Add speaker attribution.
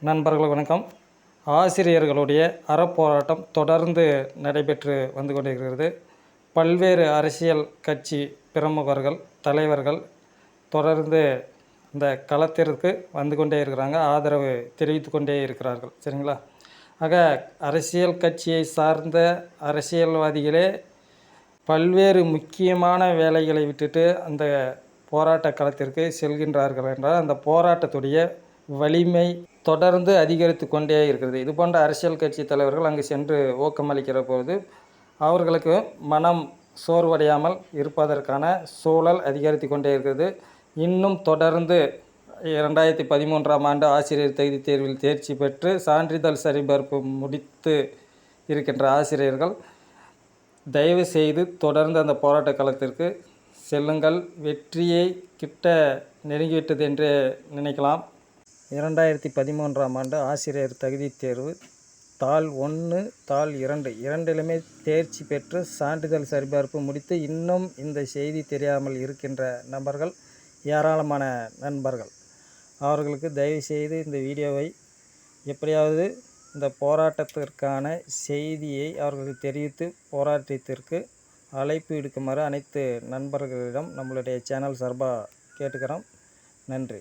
Speaker 1: நண்பர்கள் வணக்கம். ஆசிரியர்களுடைய அறப்போராட்டம் தொடர்ந்து நடைபெற்று வந்து கொண்டிருக்கிறது. பல்வேறு அரசியல் கட்சி பிரமுகர்கள் தலைவர்கள் தொடர்ந்து இந்த களத்திற்கு வந்து கொண்டே இருக்கிறாங்க. ஆதரவு தெரிவித்து கொண்டே இருக்கிறார்கள். சரிங்களா? ஆக அரசியல் கட்சியை சார்ந்த அரசியல்வாதிகளே பல்வேறு முக்கியமான வேலைகளை விட்டுட்டு அந்த போராட்ட களத்திற்கு செல்கின்றார்கள் என்றால் அந்த போராட்டத்துடைய வலிமை தொடர்ந்து அதிகரித்து கொண்டே இருக்கிறது. இது போன்ற அரசியல் கட்சி தலைவர்கள் அங்கு சென்று ஊக்கமளிக்கிற போது அவர்களுக்கு மனம் சோர்வடையாமல் இருப்பதற்கான சூழல் அதிகரித்து கொண்டே இருக்கிறது. இன்னும் தொடர்ந்து இரண்டாயிரத்தி பதிமூன்றாம் ஆண்டு ஆசிரியர் தகுதி தேர்வில் தேர்ச்சி பெற்று சான்றிதழ் சரிபார்ப்பு முடித்து இருக்கின்ற ஆசிரியர்கள் தயவு செய்து தொடர்ந்து அந்த போராட்ட களத்திற்கு செல்லுங்கள். வெற்றியை கிட்ட நெருங்கிவிட்டது என்று நினைக்கலாம். இரண்டாயிரத்தி பதிமூன்றாம் ஆண்டு ஆசிரியர் தகுதித் தேர்வு. தாள் ஒன்று தாள் இரண்டு. இரண்டிலுமே தேர்ச்சி பெற்று சான்றிதழ் சரிபார்ப்பு முடித்து இன்னும் இந்த செய்தி தெரியாமல் இருக்கின்ற நபர்கள் ஏராளமான நண்பர்கள். அவர்களுக்கு தயவுசெய்து இந்த வீடியோவை எப்படியாவது இந்த போராட்டத்திற்கான செய்தியை அவர்களுக்கு தெரிவித்து போராட்டத்திற்கு அழைப்பு விடுக்குமாறு அனைத்து நண்பர்களிடம் நம்மளுடைய சேனல் சார்பாக கேட்டுக்கிறோம். நன்றி.